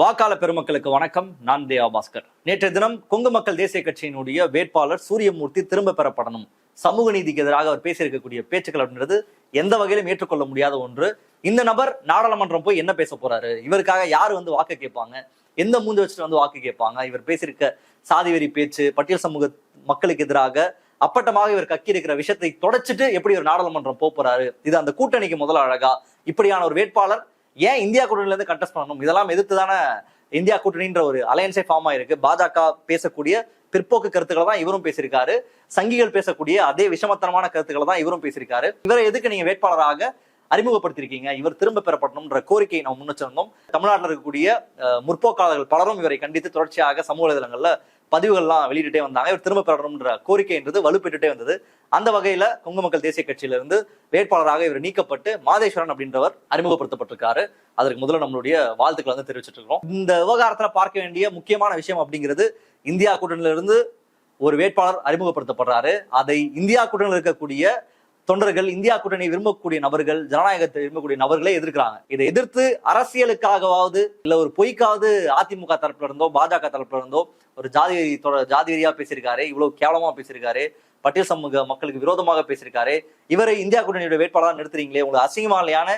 வாக்காள பெருமக்களுக்கு வணக்கம். நான் தேவா பாஸ்கர். நேற்றைய தினம் கொங்கு மக்கள் தேசிய கட்சியினுடைய வேட்பாளர் சூரியமூர்த்தி திரும்ப பெறப்படணும். சமூக நீதிக்கு எதிராக அவர் பேசியிருக்கக்கூடிய பேச்சுக்கள் அப்படின்றது எந்த வகையிலும் ஏற்றுக்கொள்ள முடியாத ஒன்று. இந்த நபர் நாடாளுமன்றம் போய் என்ன பேச போறாரு? இவருக்காக யார் வந்து வாக்கு கேட்பாங்க? எந்த மூஞ்சி வச்சுட்டு வந்து வாக்கு கேட்பாங்க? இவர் பேசியிருக்க சாதிவெறி பேச்சு பட்டியல் சமூக மக்களுக்கு எதிராக அப்பட்டமாக இவர் கக்கி இருக்கிற விஷயத்தை தொடச்சிட்டு எப்படி ஒரு நாடாளுமன்றம் போறாரு? இது அந்த கூட்டணிக்கு முதல்ல அழகா. இப்படியான ஒரு வேட்பாளர் ஏன் இந்தியா கூட்டணியில இருந்து கண்டெஸ்ட் பண்ணணும்? இதெல்லாம் எதிர்த்து தானே இந்தியா கூட்டணின்ற ஒரு அலையன்ஸே ஃபார்ம் ஆயிருக்கு. பாஜக பேசக்கூடிய பிற்போக்கு கருத்துக்களை தான் இவரும் பேசியிருக்காரு. சங்கிகள் பேசக்கூடிய அதே விஷமத்தனமான கருத்துக்களை தான் இவரும் பேசியிருக்காரு. இவரை எதுக்கு நீங்க வேட்பாளராக அறிமுகப்படுத்திருக்கீங்க? இவர் திரும்ப பெறப்படணும்ன்ற கோரிக்கையை நாம் முன்வச்சிருந்தோம். தமிழ்நாட்டில் இருக்கக்கூடிய முற்போக்காளர்கள் பலரும் இவரை கண்டித்து தொடர்ச்சியாக சமூக வலைதளங்களில் பதிவுகள்லாம் வெளியிட்டுட்டே வந்தாங்க. இவர் திரும்ப பெறணும்ன்ற கோரிக்கைன்றது வலுப்பெற்றுட்டே வந்தது. அந்த வகையில கொங்கு மக்கள் தேசிய கட்சியிலிருந்து வேட்பாளராக இவர் நீக்கப்பட்டு மாதேஸ்வரன் அப்படின்றவர் அறிமுகப்படுத்தப்பட்டிருக்காரு. அதற்கு முதல்ல நம்மளுடைய வாழ்த்துக்களை வந்து தெரிவிச்சிட்டு இருக்கோம் இந்த விவகாரத்துல பார்க்க வேண்டிய முக்கியமான விஷயம் அப்படிங்கிறது இந்தியா கூட்டணியிலிருந்து ஒரு வேட்பாளர் அறிமுகப்படுத்தப்படுறாரு. அதை இந்தியா கூட்டணியில் இருக்கக்கூடிய தொண்டர்கள் இந்தியா கூட்டணி விரும்பக்கூடிய நபர்கள் ஜனநாயகத்தை விரும்பக்கூடிய நபர்களே எதிர்க்கிறாங்க. இதை எதிர்த்து அரசியலுக்காகவாவது இல்ல ஒரு பொய்க்காவது அதிமுக தரப்புல இருந்தோ பாஜக தரப்புல இருந்தோ ஒரு ஜாதி ஜாதி ரீதியா பேசியிருக்காரு இவ்வளவு கேவலமா பேசியிருக்காரு பட்டியல் சமூக மக்களுக்கு விரோதமாக பேசியிருக்காரு இவரை இந்தியா கூட்டணியோட வேட்பாளராக நிறுத்துறீங்களே உங்களுக்கு அசிங்கமாலையான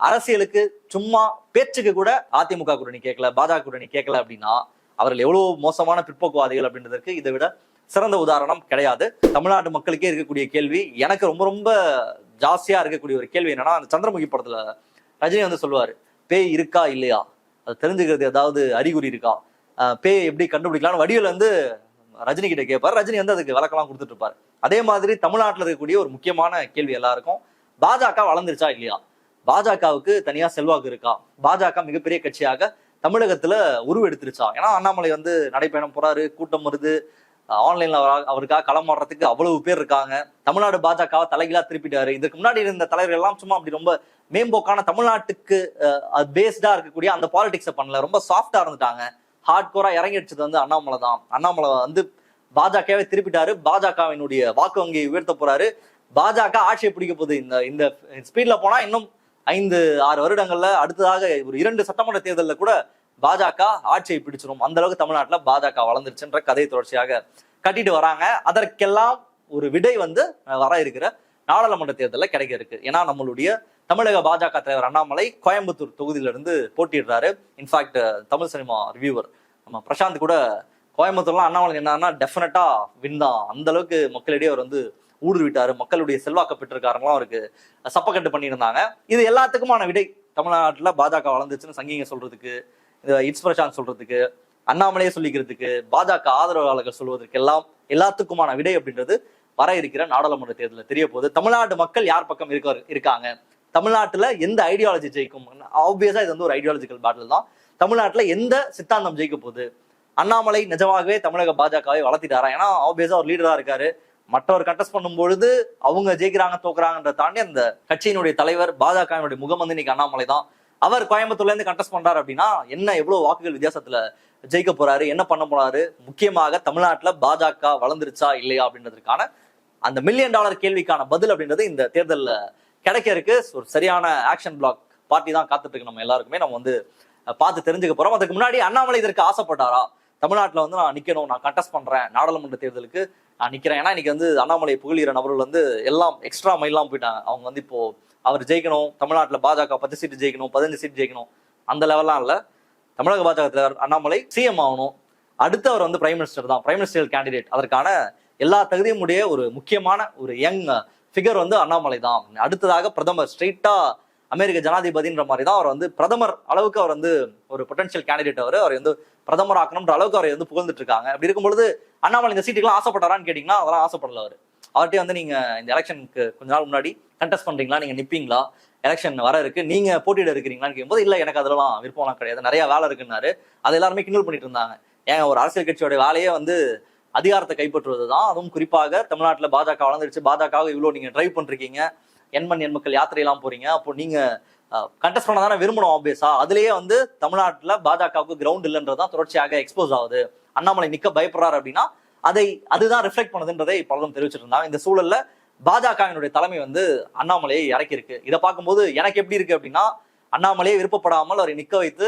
அரசியலுக்கு சும்மா பேச்சுக்கு கூட அதிமுக கூட்டணி கேட்கல பாஜக கூட்டணி கேட்கல அப்படின்னா அவர்கள் எவ்வளவு மோசமான பிற்போக்குவாதிகள் அப்படின்றதற்கு இதை விட சிறந்த உதாரணம் கிடையாது. தமிழ்நாட்டு மக்களுக்கே இருக்கக்கூடிய கேள்வி எனக்கு ரொம்ப ரொம்ப ஜாஸ்தியா இருக்கக்கூடிய ஒரு கேள்வி என்னன்னா அந்த சந்திரமுகி படத்துல ரஜினி வந்து சொல்லுவாரு பேய் இருக்கா இல்லையா? அது தெரிஞ்சுக்கிறது ஏதாவது அறிகுறி இருக்கா? அஹ் பேய் எப்படி கண்டுபிடிக்கலாம்னு? வடிவில் வந்து ரஜினி கிட்ட கேட்பார். ரஜினி வந்து அதுக்கு விளக்கெல்லாம் கொடுத்துட்டு இருப்பாரு. அதே மாதிரி தமிழ்நாட்டில் இருக்கக்கூடிய ஒரு முக்கியமான கேள்வி எல்லாருக்கும் பாஜக வளர்ந்துருச்சா இல்லையா? பாஜகவுக்கு தனியா செல்வாக்கு இருக்கா? பாஜக மிகப்பெரிய கட்சியாக தமிழகத்துல உருவெடுத்துருச்சா? ஏன்னா அண்ணாமலை வந்து நடைப்பயணம் போறாரு கூட்டம் வருது. ஆன்லைனில் அவருக்காக களம் அவ்வளவு பேர் இருக்காங்க. தமிழ்நாடு பாஜகவை தலைகளாக திருப்பிட்டாரு. இதுக்கு முன்னாடி இருந்த தலைவர்கள் எல்லாம் சும்மா அப்படி ரொம்ப மேம்போக்கான தமிழ்நாட்டுக்கு பேஸ்டா இருக்கக்கூடிய அந்த பாலிடிக்ஸை பண்ணல. ரொம்ப சாஃப்டா இருந்துட்டாங்க. ஹார்ட் கோரா இறங்கி அடிச்சது வந்து அண்ணாமலை தான். அண்ணாமலை வந்து பாஜகவே திருப்பிட்டாரு. பாஜகவினுடைய வாக்கு வங்கியை உயர்த்த போறாரு. பாஜக ஆட்சியை பிடிக்க போகுது. இந்த இந்த ஸ்பீட்ல போனா இன்னும் ஐந்து ஆறு வருடங்கள்ல அடுத்ததாக ஒரு இரண்டு சட்டமன்ற தேர்தலில் கூட பாஜக ஆட்சியை பிடிச்சிடும் அந்த அளவுக்கு தமிழ்நாட்டில் பாஜக வளர்ந்துருச்சுன்ற கதை தொடர்ச்சியாக கட்டிட்டு வராங்க. அதற்கெல்லாம் ஒரு விடை வந்து வர இருக்கிற நாடாளுமன்ற தேர்தலில் கிடைக்க இருக்கு. ஏன்னா நம்மளுடைய தமிழக பாஜக தலைவர் அண்ணாமலை கோயம்புத்தூர் தொகுதியில இருந்து போட்டிடுறாரு in fact Tamil cinema reviewer நம்ம பிரசாந்த் கூட கோயம்புத்தூர்லாம் அண்ணாமலை என்னன்னா டெஃபினட்டா வின் தான். அந்த அளவுக்கு மக்களிடையே அவர் வந்து ஊடுருவிட்டாரு. மக்களுடைய செல்வாக்க பெற்றிருக்காருங்களாம் அவருக்கு சப்பக்கட்டு பண்ணியிருந்தாங்க. இது எல்லாத்துக்குமான விடை தமிழ்நாட்டில் பாஜக வளர்ந்துச்சுன்னு சங்கிங்க சொல்றதுக்கு இட்ஸ் பிரசாந்த் சொல்றதுக்கு அண்ணாமலையே சொல்லிக்கிறதுக்கு பாஜக ஆதரவாளர்கள் சொல்வதற்கு எல்லாம் எல்லாத்துக்குமான விடை அப்படின்றது வர இருக்கிற நாடாளுமன்ற தேர்தலில் தெரிய போகுது. தமிழ்நாட்டு மக்கள் யார் பக்கம் இருக்க இருக்காங்க? தமிழ்நாட்டில் எந்த ஐடியாலஜி ஜெயிக்கும்? ஆப்வியஸா இது வந்து ஒரு ஐடியாலஜிக்கல் பேட்டில் தான். தமிழ்நாட்டில் எந்த சித்தாந்தம் ஜெயிக்க போகுது? அண்ணாமலை நிஜமாகவே தமிழக பாஜகவை வளர்த்திட்டாரா? ஏன்னா ஆப்வியஸா ஒரு லீடரா இருக்காரு. மற்றவர் கண்டஸ்ட் பண்ணும் பொழுது அவங்க ஜெயிக்கிறாங்க தோக்குறாங்கன்ற தாண்டி அந்த கட்சியினுடைய தலைவர் பாஜகவினுடைய முகம் வந்து இன்னைக்கு அண்ணாமலை தான் அவர் கோயம்புத்தூர்ல இருந்து கண்டஸ்ட் பண்றாரு அப்படின்னா என்ன எவ்வளவு வாக்குகள் வித்தியாசத்துல ஜெயிக்க போறாரு என்ன பண்ண போறாரு? முக்கியமாக தமிழ்நாட்டுல பாஜக வளர்ந்துருச்சா இல்லையா அப்படின்றதுக்கான அந்த மில்லியன் டாலர் கேள்விக்கான பதில் அப்படின்றது இந்த தேர்தலில் கிடைக்க இருக்கு. ஒரு சரியான ஆக்ஷன் பிளாக் பார்ட்டி தான் காத்துட்டு இருக்கு நம்ம எல்லாருக்குமே. நம்ம வந்து பார்த்து தெரிஞ்சுக்க போறோம். அதுக்கு முன்னாடி அண்ணாமலை இதற்கு ஆசைப்பட்டாரா? தமிழ்நாட்டில் வந்து நான் நிக்கணும் நான் கண்டஸ்ட் பண்றேன் நாடாளுமன்ற தேர்தலுக்கு நான் நிக்கிறேன். ஏன்னா இன்னைக்கு வந்து அண்ணாமலை புகழீர நபர்கள் வந்து எல்லாம் எக்ஸ்ட்ரா மைல்லாம் போயிட்டாங்க. அவங்க வந்து இப்போ அவர் ஜெயிக்கணும் தமிழ்நாட்டில் பாஜக பத்து சீட்டு ஜெயிக்கணும் பதினஞ்சு சீட் ஜெயிக்கணும் அந்த லெவலாம் இல்லை. தமிழக பாஜக தலைவர் அண்ணாமலை சிஎம் ஆகணும். அடுத்து அவர் வந்து பிரைம் மினிஸ்டர் தான் பிரைம் மினிஸ்டர் கேண்டிடேட் அதற்கான எல்லா தகுதியும் உடைய ஒரு முக்கியமான ஒரு யங் ஃபிகர் வந்து அண்ணாமலை தான். அடுத்ததாக பிரதமர் ஸ்ட்ரெயிட்டா அமெரிக்க ஜனாதிபதின்ற மாதிரி தான் அவர் வந்து பிரதமர் அளவுக்கு அவர் வந்து ஒரு பொட்டன்ஷியல் கேண்டிடேட் அவர். அவர் வந்து பிரதமர் ஆக்கணும்ன்ற அளவுக்கு அவரை வந்து புகழ்ந்துட்டு இருக்காங்க. அப்படி இருக்கும்பொழுது அண்ணாமலை இந்த சீட்டுக்கெல்லாம் ஆசைப்பட்டாரான்னு கேட்டிங்கன்னா அதெல்லாம் ஆசைப்படல அவர். அவர்கிட்ட வந்து நீங்க இந்த எலெக்ஷனுக்கு கொஞ்ச நாள் முன்னாடி கண்டெஸ்ட் பண்றீங்களா? நீங்க நிப்பீங்களா? எலெக்ஷன் வர இருக்கு. நீங்க போட்டியிட இருக்கிறீங்களான்னு கேட்கும்போது இல்ல எனக்கு அதெல்லாம் விருப்பம்லாம் கிடையாது. நிறைய வேலை இருக்குன்னாரு. அது எல்லாருமே கிண்டல் பண்ணிட்டு இருந்தாங்க. ஏன் ஒரு அரசியல் கட்சியோட வேலையே வந்து அதிகாரத்தை கைப்பற்றுவது தான். அதுவும் குறிப்பாக தமிழ்நாட்டில் பாஜக வளர்ந்துருச்சு. பாஜக இவ்வளோ நீங்கள் ட்ரைவ் பண்ணிருக்கீங்க எண்மண் எண்மக்கள் யாத்திரையெல்லாம் போறீங்க. அப்போ நீங்கள் கண்டெஸ்ட் பண்ண தானே விரும்பணும் ஆப்வியஸா அதுலேயே வந்து தமிழ்நாட்டில் பாஜகவுக்கு கிரவுண்ட் இல்லைன்றதுதான் தொடர்ச்சியாக எக்ஸ்போஸ் ஆகுது. அண்ணாமலை நிற்க பயப்படுறாரு அப்படின்னா அதை அதுதான் ரிஃப்ளெக்ட் பண்ணுதுன்றதை பலரும் தெரிவிச்சிட்டு இருந்தாங்க இந்த சூழல்ல பாஜகவினுடைய தலைமை வந்து அண்ணாமலையை இறக்கியிருக்கு. இதை பார்க்கும்போது எனக்கு எப்படி இருக்கு அப்படின்னா அண்ணாமலையை விருப்பப்படாமல் அவரை நிக்க வைத்து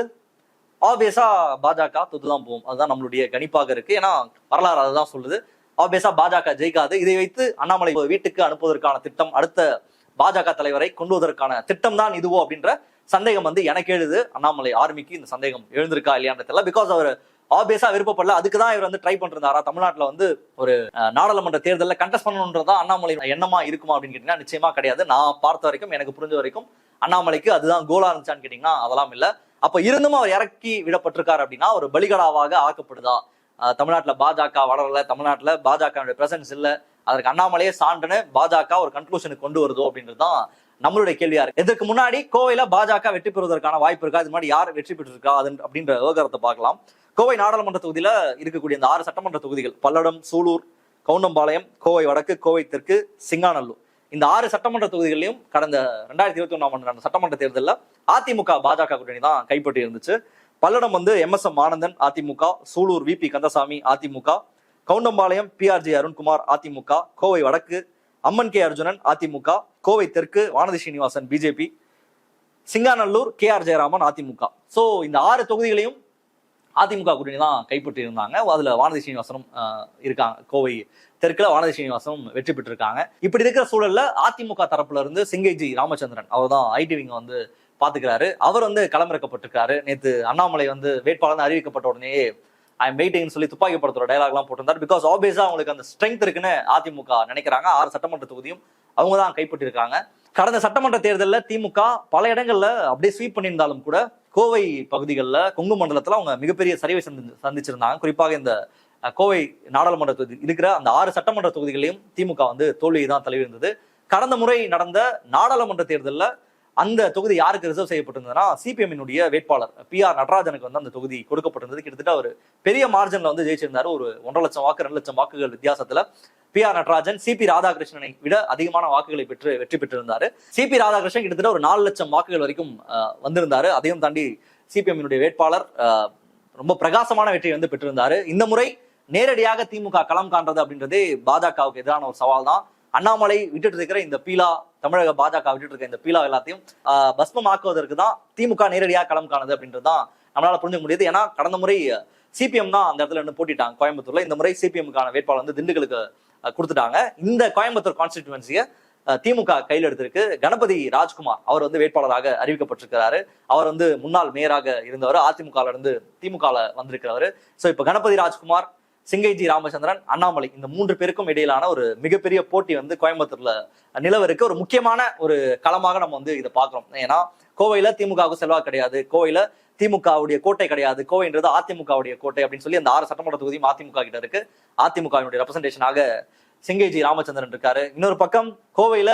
ஆப்வியஸா பாஜக தொத்துதான் போகும். அதுதான் நம்மளுடைய கணிப்பாக இருக்கு. ஏன்னா வரலாறு அதுதான் சொல்லுது. ஆப்வியஸா பாஜக ஜெயிக்காது. இதை வைத்து அண்ணாமலை வீட்டுக்கு அனுப்புவதற்கான திட்டம் அடுத்த பாஜக தலைவரை கொண்டுவதற்கான திட்டம் தான் இதுவோ அப்படின்ற சந்தேகம் வந்து எனக்கு எழுது. அண்ணாமலை ஆர்மிக்கு இந்த சந்தேகம் எழுந்திருக்கா இல்லையான்னு பிகாஸ் அவர் ஆபியஸா விருப்பப்படல. அதுக்கு தான் இவர் வந்து ட்ரை பண்ணிருந்தாரா? தமிழ்நாட்டில் வந்து ஒரு நாடாளுமன்ற தேர்தலில் கண்டெஸ்ட் பண்ணணுன்றதா அண்ணாமலை எண்ணமா இருக்குமா அப்படின்னு கேட்டீங்கன்னா நிச்சயமா கிடையாது. நான் பார்த்த வரைக்கும் எனக்கு புரிஞ்ச வரைக்கும் அண்ணாமலைக்கு அதுதான் கோலா இருந்துச்சான்னு கேட்டீங்கன்னா அதெல்லாம் இல்ல. அப்ப இருந்தும் அவர் இறக்கி விடப்பட்டிருக்காரு அப்படின்னா ஒரு பலிகடாவாக ஆக்கப்படுதா? தமிழ்நாட்டில் தமிழ்நாட்டுல பாஜக வளரல தமிழ்நாட்டுல பாஜக பிரசன்ஸ் இல்ல அதற்கு அண்ணாமலையே சான்றுன்னு பாஜக ஒரு கன்க்ளூஷனுக்கு கொண்டு வருதோ அப்படின்றது தான் நம்மளுடைய கேள்வியா இருக்கு. இதற்கு முன்னாடி கோவையில பாஜக வெற்றி பெறுவதற்கான வாய்ப்பு இருக்கா? இது மாதிரி யார் வெற்றி பெற்றிருக்கா? அது அப்படின்ற விவகாரத்தை பார்க்கலாம். கோவை நாடாளுமன்ற தொகுதியில இருக்கக்கூடிய இந்த ஆறு சட்டமன்ற தொகுதிகள் பல்லடம் சூலூர் கவுண்டம்பாளையம் கோவை வடக்கு கோவை தெற்கு சிங்காநல்லூர். இந்த ஆறு சட்டமன்ற தொகுதிகளையும் கடந்த ரெண்டாயிரத்தி இருபத்தி ஒன்றாம் ஆண்டு நடந்த சட்டமன்ற தேர்தலில் அதிமுக பாஜக கூட்டணி தான் கைப்பற்றி இருந்துச்சு. பல்லடம் வந்து M S M Anandan AIADMK Sulur V P Kandasamy AIADMK Kavundampalayam P R G Arunkumar AIADMK Kovai வடக்கு அம்மன் கே அர்ஜுனன் அதிமுக. கோவை தெற்கு Vanathi Srinivasan BJP. Singanallur K R Jayaraman AIADMK. So இந்த ஆறு தொகுதிகளையும் அதிமுக கூட்டணி தான் கைப்பற்றி இருந்தாங்க அதுல வானதி ஸ்ரீனிவாசனும் இருக்காங்க. கோவை தெற்குல வானதி ஸ்ரீனிவாசனும் வெற்றி பெற்றிருக்காங்க. இப்படி இருக்கிற சூழல்ல அதிமுக தரப்புல இருந்து சிங்கைஜி ராமச்சந்திரன் அவர் தான் ஐடி விங்க வந்து பாத்துக்கிறாரு அவர் வந்து களமிறக்கப்பட்டிருக்காரு. நேத்து அண்ணாமலை வந்து வேட்பாளர் அறிவிக்கப்பட்ட உடனேயே ஐ எம் வெயிட்டிங்னு சொல்லி துப்பாக்கி படத்தோட டைலாக்லாம் எல்லாம் பிகாஸ் ஆப்வியஸாக அவங்களுக்கு அந்த ஸ்ட்ரென்த் இருக்குன்னு அதிமுக நினைக்கிறாங்க. ஆறு சட்டமன்ற தொகுதியும் அவங்க தான் கைப்பற்றிருக்காங்க. கடந்த சட்டமன்ற தேர்தலில் திமுக பல இடங்கள்ல அப்படியே ஸ்வீப் பண்ணியிருந்தாலும் கூட கோவை பகுதிகளில் கொங்கு மண்டலத்தில் அவங்க மிகப்பெரிய சரிவை சந்தி சந்திச்சிருந்தாங்க. குறிப்பாக இந்த கோவை நாடாளுமன்ற தொகுதி இருக்கிற அந்த ஆறு சட்டமன்ற தொகுதிகளையும் திமுக வந்து தோல்வியை தான் தழுவி இருந்தது. கடந்த முறை நடந்த நாடாளுமன்ற தேர்தலில் அந்த தொகுதி யாருக்கு ரிசர்வ் செய்யப்பட்டிருந்ததுன்னா சிபிஎம்னுடைய வேட்பாளர் பி ஆர் நடராஜனுக்கு வந்து அந்த தொகுதி கொடுக்கப்பட்டிருந்தது. கிட்டத்தட்ட ஒரு பெரிய மார்ஜின்ல வந்து ஜெயிச்சிருந்தாரு. ஒரு ஒன்றரை லட்சம் வாக்கு ரெண்டு லட்சம் வாக்குகள் வித்தியாசத்துல பி ஆர் நடராஜன் சிபி ராதாகிருஷ்ணனை விட அதிகமான வாக்குகளை பெற்று வெற்றி பெற்றிருந்தாரு. சிபி ராதாகிருஷ்ணன் கிட்டத்தட்ட ஒரு நாலு லட்சம் வாக்குகள் வரைக்கும் வந்திருந்தாரு. அதையும் தாண்டி சிபிஎம்னுடைய வேட்பாளர் ரொம்ப பிரகாசமான வெற்றியை வந்து பெற்றிருந்தாரு. இந்த முறை நேரடியாக திமுக களம் காண்றது அப்படின்றதே பாஜகவுக்கு எதிரான ஒரு சவால் தான் அண்ணாமலை விட்டுட்டு இருக்கிற இந்த பீலா தமிழக பாஜக விட்டுட்டு இருக்க இந்த பீலா எல்லாத்தையும் பஸ்மம் பஸ்மமாக்குவதற்கு தான் திமுக நேரடியாக களம் காணுது அப்படின்றது தான் நம்மளால புரிஞ்சுக்க முடியுது. ஏன்னா கடந்த முறை சிபிஎம் தான் அந்த இடத்துல இருந்து போட்டிட்டாங்க கோயம்புத்தூர்ல. இந்த முறை சிபிஎம்கான வேட்பாளர் வந்து திண்டுக்கலுக்கு கொடுத்துட்டாங்க. இந்த கோயம்புத்தூர் கான்ஸ்டிடுவன்சியை திமுக கையில் எடுத்திருக்கு கணபதி ராஜ்குமார். அவர் வந்து வேட்பாளராக அறிவிக்கப்பட்டிருக்கிறாரு. அவர் வந்து முன்னாள் மேயராக இருந்தவர். அதிமுகல இருந்து திமுகல வந்திருக்கிறவர். சோ இப்ப கணபதி ராஜ்குமார் சிங்கைஜி ராமச்சந்திரன் அண்ணாமலை இந்த மூன்று பேருக்கும் இடையிலான ஒரு மிகப்பெரிய போட்டி வந்து கோயம்புத்தூர்ல நிலவருக்கு ஒரு முக்கியமான ஒரு களமாக நம்ம வந்து இதை பார்க்குறோம். ஏன்னா கோவையில திமுகவுக்கு செல்வாக்கு கிடையாது கோவையில திமுகவுடைய கோட்டை கிடையாது கோவைன்றது அதிமுகவுடைய கோட்டை அப்படின்னு சொல்லி அந்த ஆறு சட்டமன்ற தொகுதியும் அதிமுக கிட்ட இருக்கு. அதிமுகவினுடைய ரெப்ரசன்டேஷனாக சிங்கைஜி ராமச்சந்திரன் இருக்காரு. இன்னொரு பக்கம் கோவையில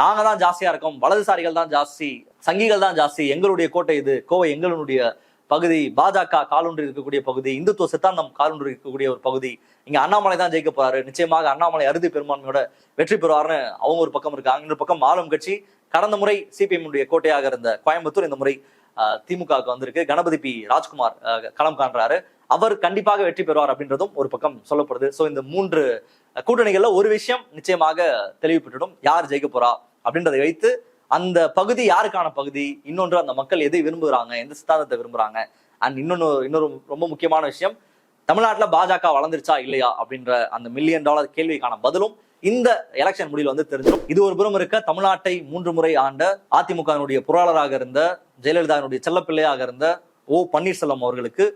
நாங்க தான் ஜாஸ்தியா இருக்கோம் வலதுசாரிகள் தான் ஜாஸ்தி சங்கிகள் தான் ஜாஸ்தி எங்களுடைய கோட்டை இது கோவை எங்களுடைய பகுதி பாஜக காலொன்று இருக்கக்கூடிய பகுதி இந்துத்துவ சித்தாந்தம் காலொன்று இருக்கக்கூடிய ஒரு பகுதி. இங்க அண்ணாமலை தான் ஜெயிக்க போறாரு. நிச்சயமாக அண்ணாமலை அறுதி பெரும்பான்மையோட வெற்றி பெறுவார்னு அவங்க ஒரு பக்கம் இருக்காங்க. இன்னொரு பக்கம் ஆளும் கட்சி கடந்த முறை சிபிஎம் உடைய கோட்டையாக இருந்த கோயம்புத்தூர் இந்த முறை திமுகவுக்கு வந்திருக்கு. கணபதி பி. ராஜ்குமார் அஹ், களம் காண்றாரு. அவர் கண்டிப்பாக வெற்றி பெறுவார் அப்படின்றதும் ஒரு பக்கம் சொல்லப்படுது. ஸோ இந்த மூன்று கூட்டணிகள்ல ஒரு விஷயம் நிச்சயமாக தெளிவுபட்டுடும். யார் ஜெயிக்க போறா அப்படின்றதை வைத்து அந்த பகுதி யாருக்கான பகுதி? இன்னொன்று அந்த மக்கள் எதை விரும்புகிறாங்க? எந்த சித்தாந்தத்தை விரும்புறாங்க அண்ட் இன்னொன்று இன்னொரு ரொம்ப முக்கியமான விஷயம் தமிழ்நாட்டில் பாஜக வளர்ந்துருச்சா இல்லையா அப்படின்ற அந்த மில்லியன் டாலர் கேள்விக்கான பதிலும் இந்த எலெக்ஷன் முடிவில் வந்து தெரிஞ்சிடும். இது ஒரு புறம் இருக்க தமிழ்நாட்டை மூன்று முறை ஆண்ட அதிமுகவினுடைய பொருளாளராக இருந்த ஜெயலலிதாவினுடைய செல்லப்பிள்ளையாக இருந்த ஓ பன்னீர்செல்வம் அவர்களுக்கு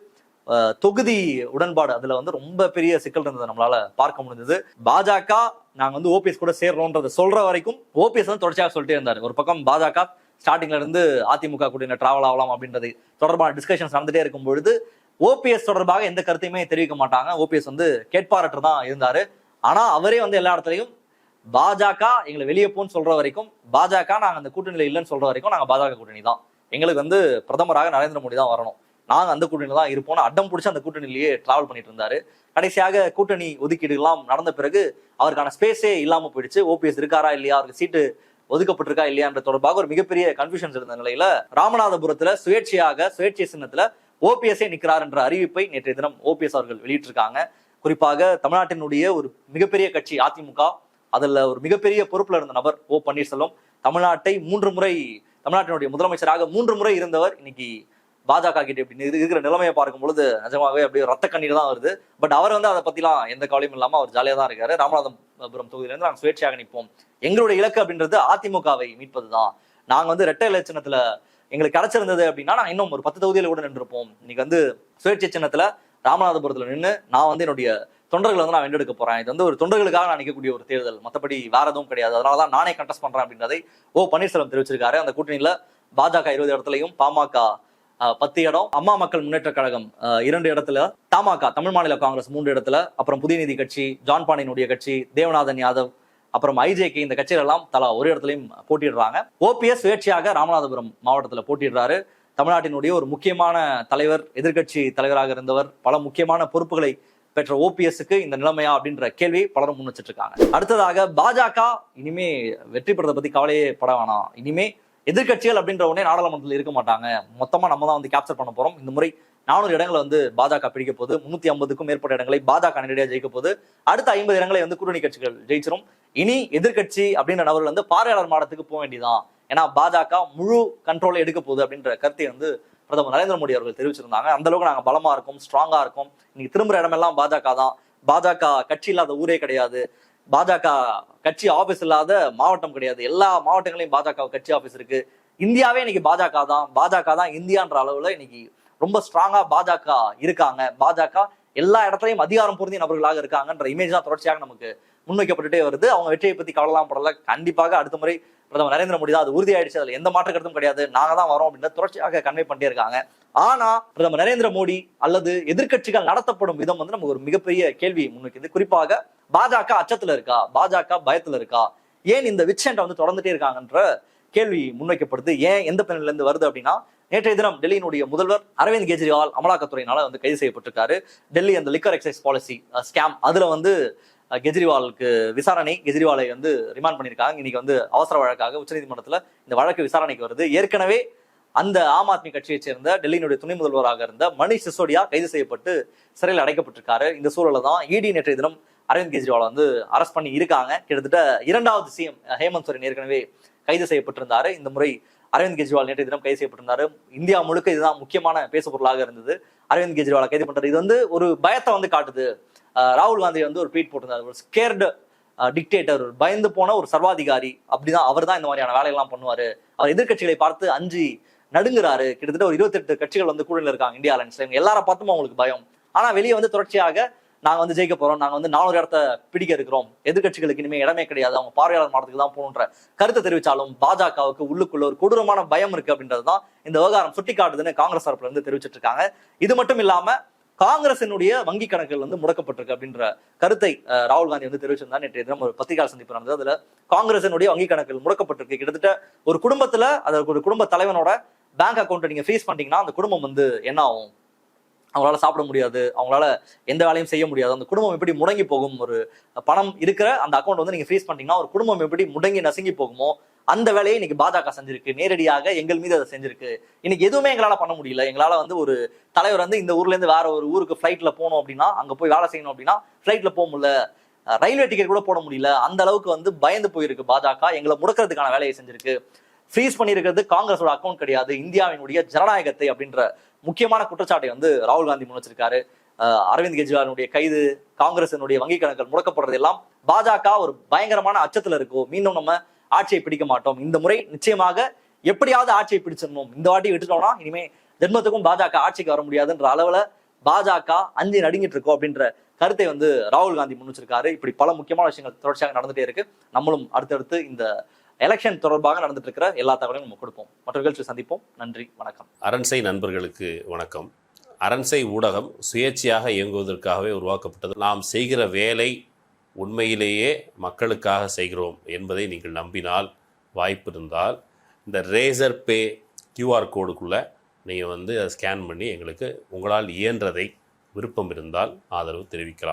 தொகுதி உடன்பாடு அதுல வந்து ரொம்ப பெரிய சிக்கல் இருந்தது நம்மளால பார்க்க முடிஞ்சது. பாஜக நாங்க வந்து ஓபிஎஸ் கூட சேர்றோன்றத சொல்ற வரைக்கும் ஓபிஎஸ் வந்து தொடர்ச்சியாக சொல்லிட்டே இருந்தாரு. ஒரு பக்கம் பாஜக ஸ்டார்டிங்ல இருந்து அதிமுக கூட டிராவல் ஆகலாம் அப்படின்றது தொடர்பான டிஸ்கஷன்ஸ் நடந்துட்டே இருக்கும் பொழுது ஓபிஎஸ் தொடர்பாக எந்த கருத்தையுமே தெரிவிக்க மாட்டாங்க. ஓபிஎஸ் வந்து கேட்பாரற்று தான் இருந்தாரு. ஆனா அவரே வந்து எல்லா இடத்துலையும் பாஜக எங்களை வெளியே போன்னு சொல்ற வரைக்கும் பாஜக நாங்க அந்த கூட்டணியில இல்லைன்னு சொல்ற வரைக்கும் நாங்க பாஜக கூட்டணி தான் எங்களுக்கு வந்து பிரதமராக நரேந்திர மோடி தான் வரணும். நாங்கள் அந்த கூட்டணியில் தான் இருப்போம்னு அடம் பிடிச்சி அந்த கூட்டணியிலேயே டிராவல் பண்ணிட்டு இருந்தாரு. கடைசியாக கூட்டணி ஒதுக்கீடுகள்லாம் நடந்த பிறகு அவருக்கான ஸ்பேஸே இல்லாமல் போயிடுச்சு. ஓபிஎஸ் இருக்காரா இல்லையா? அவருக்கு சீட்டு ஒதுக்கப்பட்டிருக்கா இல்லையான்ற தொடர்பாக ஒரு மிகப்பெரிய கன்ஃபியூஷன்ஸ் இருந்த நிலையில ராமநாதபுரத்துல சுயேட்சையாக சுயேட்சை சின்னத்துல ஓபிஎஸ்ஏ நிற்கிறார் என்ற அறிவிப்பை நேற்றைய தினம் ஓபிஎஸ் அவர்கள் வெளியிட்டிருக்காங்க. குறிப்பாக தமிழ்நாட்டினுடைய ஒரு மிகப்பெரிய கட்சி அதிமுக அதுல ஒரு மிகப்பெரிய பொறுப்புல இருந்த நபர் ஓ பன்னீர்செல்வம். தமிழ்நாட்டை மூன்று முறை தமிழ்நாட்டினுடைய முதலமைச்சராக மூன்று முறை இருந்தவர் இன்னைக்கு பாஜக கிட்ட இப்படி இருக்கிற நிலைமையை பார்க்கும் பொழுது நிஜமாவே அப்படியே ரத்த கண்ணீர் தான் வருது. பட் அவர் வந்து அதை பத்திலாம் எந்த கவலையும் இல்லாம அவர் ஜாலியா தான் இருக்காரு. ராமநாதபுரம் தொகுதியிலிருந்து நாங்கள் சுயேட்சையாக நிற்போம். எங்களுடைய இலக்கு அப்படின்றது அதிமுகவை மீட்பதுதான். நாங்க வந்து ரெட்டை இலட்சணத்துல எங்களுக்கு கிடைச்சிருந்தது அப்படின்னா நான் இன்னும் ஒரு பத்து தொகுதியில கூட நின்றுருப்போம். இன்னைக்கு வந்து சுயேட்சை சின்னத்துல ராமநாதபுரத்துல நின்று நான் வந்து என்னுடைய தொண்டர்களை வந்து நான் வெண்டெடுக்க போறேன். இது வந்து ஒரு தொண்டர்களுக்காக நான் நிற்கக்கூடிய ஒரு தேர்தல். மத்தபடி வேற எதுவும் கிடையாது. அதனால தான் நானே கண்டஸ்ட் பண்றேன் அப்படின்றதை ஓ பன்னீர்செல்வம் தெரிவிச்சிருக்காரு. அந்த கூட்டணியில பாஜக இருபது இடத்துலையும் பாமக பத்து இடம். அம்மா மக்கள் முன்னேற்ற கழகம் இரண்டு இடத்துல. தமாக தமிழ் மாநில காங்கிரஸ் மூன்று இடத்துல. அப்புறம் புதிய நீதி கட்சி ஜான் பாண்டியனுடைய கட்சி தேவநாதன் யாதவ் அப்புறம் ஐஜேகே இந்த கட்சிகள் எல்லாம் தலா ஒரு இடத்துலையும் போட்டிடுறாங்க ஓபிஎஸ் சுயேட்சையாக ராமநாதபுரம் மாவட்டத்தில் போட்டிடுறாரு தமிழ்நாட்டினுடைய ஒரு முக்கியமான தலைவர் எதிர்க்கட்சி தலைவராக இருந்தவர் பல முக்கியமான பொறுப்புகளை பெற்ற ஓபிஎஸ்க்கு இந்த நிலைமையா அப்படின்ற கேள்வி பலரும் முன் வச்சிட்டு இருக்காங்க அடுத்ததாக பாஜக இனிமே வெற்றி பெறதை பத்தி கவலையே பட வேணாம். இனிமே எதிர்க்கட்சிகள் அப்படின்ற உடனே நாடாளுமன்றத்தில் இருக்க மாட்டாங்க. மொத்தமா நம்ம தான் வந்து கேப்சர் பண்ண போறோம். இந்த முறை நானூறு இடங்களை வந்து பாஜக பிடிக்க போகுது. முன்னூத்தி ஐம்பதுக்கும் மேற்பட்ட இடங்களை பாஜக நேரடியாக ஜெயிக்க போது அடுத்த ஐம்பது இடங்களை வந்து கூட்டணி கட்சிகள் ஜெயிச்சிரும். இனி எதிர்கட்சி அப்படின்ற நபர்கள் வந்து பார்வையாளர் மாடத்துக்கு போக வேண்டியதான் ஏன்னா பாஜக முழு கண்ட்ரோலை எடுக்க போகுது அப்படின்ற கருத்தை வந்து பிரதமர் நரேந்திர மோடி அவர்கள் தெரிவிச்சிருந்தாங்க. அந்த அளவுக்கு நாங்க பலமா இருக்கோம் ஸ்ட்ராங்கா இருக்கோம். இன்னைக்கு திரும்புற இடமெல்லாம் பாஜக தான். பாஜக கட்சி இல்லாத ஊரே கிடையாது. பாஜக கட்சி ஆபீஸ் இல்லாத மாவட்டம் கிடையாது. எல்லா மாவட்டங்களையும் பாஜக கட்சி ஆபீஸ் இருக்கு. இந்தியாவே இன்னைக்கு பாஜக தான். பாஜக தான் இந்தியான்ற அளவுல இன்னைக்கு ரொம்ப ஸ்ட்ராங்கா பாஜக இருக்காங்க. பாஜக எல்லா இடத்துலையும் அதிகாரம் பொருந்திய நபர்களாக இருக்காங்கன்ற இமேஜ் தான் தொடர்ச்சியாக நமக்கு முன்வைக்கப்பட்டுட்டே வருது. அவங்க வெற்றியை பத்தி கவலைலாம் படல. கண்டிப்பாக அடுத்த முறை பிரதமர் நரேந்திர மோடி தான் அது உறுதியாயிடுச்சு. அதுல எந்த மாற்று கருத்தும் கிடையாது. நாங்க தான் வரோம் அப்படின்னு தொடர்ச்சியாக கன்வே பண்ணிட்டே இருக்காங்க. ஆனா பிரதமர் நரேந்திர மோடி அல்லது எதிர்க்கட்சிகள் நடத்தப்படும் விதம் வந்து நமக்கு ஒரு மிகப்பெரிய கேள்வி முன்வைக்குது. குறிப்பாக பாஜக அச்சத்துல இருக்கா? பாஜக பயத்துல இருக்கா? ஏன் இந்த விச்சண்டை வந்து தொடர்ந்துட்டே இருக்காங்கன்ற கேள்வி முன்வைக்கப்படுது. ஏன் எந்த பின்னணில இருந்து வருது அப்படின்னா நேற்றைய தினம் டெல்லியினுடைய முதல்வர் அரவிந்த் கெஜ்ரிவால் அமலாக்கத்துறையினால வந்து கைது செய்யப்பட்டிருக்காரு. டெல்லி அந்த லிக்கர் எக்ஸைஸ் பாலிசி ஸ்கேம் அதுல வந்து கெஜ்ரிவாலுக்கு விசாரணை கெஜ்ரிவாலை வந்து ரிமாண்ட் பண்ணியிருக்காங்க. இன்னைக்கு வந்து அவசர வழக்காக உச்சநீதிமன்றத்துல இந்த வழக்கு விசாரணைக்கு வருது. ஏற்கனவே அந்த ஆம் ஆத்மி கட்சியைச் சேர்ந்த டெல்லியினுடைய துணை முதல்வராக இருந்த மணிஷ் சிசோடியா கைது செய்யப்பட்டு சிறையில் அடைக்கப்பட்டிருக்காரு. இந்த சூழல்ல தான் இடி நேற்றைய தினம் அரவிந்த் கெஜ்ரிவால் வந்து அரெஸ்ட் பண்ணி இருக்காங்க. கிட்டத்தட்ட இரண்டாவது சிஎம் ஹேமந்த் சோரன் ஏற்கனவே கைது செய்யப்பட்டிருந்தாரு. இந்த முறை அரவிந்த் கெஜ்ரிவால் நேற்று தினம் கைது செய்யப்பட்டிருந்தாரு. இந்தியா முழுக்க இதுதான் முக்கியமான பேசுபொருளாக இருந்தது. அரவிந்த் கெஜ்ரிவாலை கைது பண்றது. இது வந்து ஒரு பயத்தை வந்து காட்டுது. ராகுல் காந்தி வந்து ஒரு ட்வீட் போட்டிருந்தாரு. ஒரு ஸ்கேர்டு டிக்டேட்டர் ஒரு பயந்து போன ஒரு சர்வாதிகாரி அப்படிதான் அவர் தான் இந்த மாதிரியான வேலையெல்லாம் பண்ணுவாரு. அவர் எதிர்க்கட்சிகளை பார்த்து அஞ்சு நடுங்குறாரு. கிட்டத்தட்ட ஒரு இருபத்தெட்டு கட்சிகள் வந்து கூடல இருக்காங்க இந்தியா அலைன்ஸ்ல இவங்க எல்லார பார்த்தும் அவங்களுக்கு பயம். ஆனா வெளியே வந்து தொடர்ச்சியாக நாங்க வந்து ஜெயிக்க போறோம். நாங்க வந்து நானூறு இடத்த பிடிக்க இருக்கிறோம். எதிர்கட்சிகளுக்கு இனிமே இடமே கிடையாது. அவங்க பார்வையாளர் மாடத்துக்கு தான் போகணுன்ற கருத்தை தெரிவித்தாலும் பாஜகவுக்கு உள்ளுக்குள்ள ஒரு கொடூரமான பயம் இருக்கு அப்படின்றது தான் இந்த விவகாரம் சுட்டி காட்டுதுன்னு காங்கிரஸ் தரப்புல இருந்து தெரிவிச்சிட்டு இருக்காங்க. இது மட்டும் இல்லாம காங்கிரசினுடைய வங்கி கணக்குகள் வந்து முடக்கப்பட்டிருக்கு அப்படின்ற கருத்தை ராகுல் காந்தி வந்து தெரிவிச்சிருந்தா நேற்று தினம் ஒரு பத்திரிகையாளர் சந்திப்பு நடந்தது. அதுல காங்கிரசினுடைய வங்கி கணக்குகள் முடக்கப்பட்டிருக்கு. கிட்டத்தட்ட ஒரு குடும்பத்துல அதற்கு ஒரு குடும்ப தலைவனோட பேங்க் அக்கௌண்ட்டை நீங்க ஃபீஸ் பண்ணிட்டீங்கன்னா அந்த குடும்பம் வந்து என்ன ஆகும்? அவங்களால சாப்பிட முடியாது அவங்களால எந்த வேலையும் செய்ய முடியாது. அந்த குடும்பம் எப்படி முடங்கி போகும் ஒரு பணம் இருக்கிற அந்த அக்கௌண்ட் வந்து நீங்க ஃப்ரீஸ் பண்ணிட்டீங்கன்னா ஒரு குடும்பம் எப்படி முடங்கி நசுங்கி போகுமோ அந்த வேலையை இன்னைக்கு பாஜக செஞ்சிருக்கு. நேரடியாக எங்கள் மீது அதை செஞ்சிருக்கு. இன்னைக்கு எதுவுமே எங்களால பண்ண முடியல. எங்களால வந்து ஒரு தலைவர் வந்து இந்த ஊர்ல இருந்து வேற ஒரு ஊருக்கு ஃபிளைட்ல போகணும் அப்படின்னா அங்க போய் வேலை செய்யணும் அப்படின்னா ஃபிளைட்ல போக முடியல. ரயில்வே டிக்கெட் கூட போட முடியல. அந்த அளவுக்கு வந்து பயந்து போயிருக்கு பாஜக. எங்களை முடக்கிறதுக்கான வேலையை செஞ்சிருக்கு. ஃப்ரீஸ் பண்ணியிருக்கிறது காங்கிரஸோட அக்கௌண்ட் கிடையாது. இந்தியாவினுடைய ஜனநாயகத்தை அப்படின்ற முக்கியமான குற்றச்சாட்டை வந்து ராகுல் காந்தி முன் வச்சிருக்காரு. அஹ் அரவிந்த் கெஜ்ரிவாலினுடைய கைது காங்கிரசினுடைய வங்கி கணக்குகள் முடக்கப்படுறது எல்லாம் பாஜக ஒரு பயங்கரமான அச்சத்துல இருக்கோ மீண்டும் நம்ம ஆட்சியை பிடிக்க மாட்டோம். இந்த முறை நிச்சயமாக எப்படியாவது ஆட்சியை பிடிச்சிடணும். இந்த வாட்டி விட்டுட்டோம்னா இனிமே ஜென்மத்துக்கும் பாஜக ஆட்சிக்கு வர முடியாதுன்ற அளவுல பாஜக அஞ்சு நடுங்கிட்டு இருக்கோம் அப்படின்ற கருத்தை வந்து ராகுல் காந்தி முன் வச்சிருக்காரு. இப்படி பல முக்கியமான விஷயங்கள் தொடர்ச்சியாக நடந்துட்டே இருக்கு. நம்மளும் அடுத்தடுத்து இந்த எலெக்ஷன் தொடர்பாக நடந்துட்டு இருக்கிற எல்லா தகவலையும் நம்ம கொடுப்போம். மற்ற நிகழ்ச்சி சந்திப்போம். நன்றி வணக்கம். அரண்சை நண்பர்களுக்கு வணக்கம். அரண்சை ஊடகம் சுயேட்சையாக இயங்குவதற்காகவே உருவாக்கப்பட்டது. நாம் செய்கிற வேலை உண்மையிலேயே மக்களுக்காக செய்கிறோம் என்பதை நீங்கள் நம்பினால் வாய்ப்பு இருந்தால் இந்த ரேசர் பே கியூஆர் கோடுக்குள்ளே நீங்கள் வந்து அதை ஸ்கேன் பண்ணி எங்களுக்கு உங்களால் இயன்றதை விருப்பம் இருந்தால் ஆதரவு தெரிவிக்கலாம்.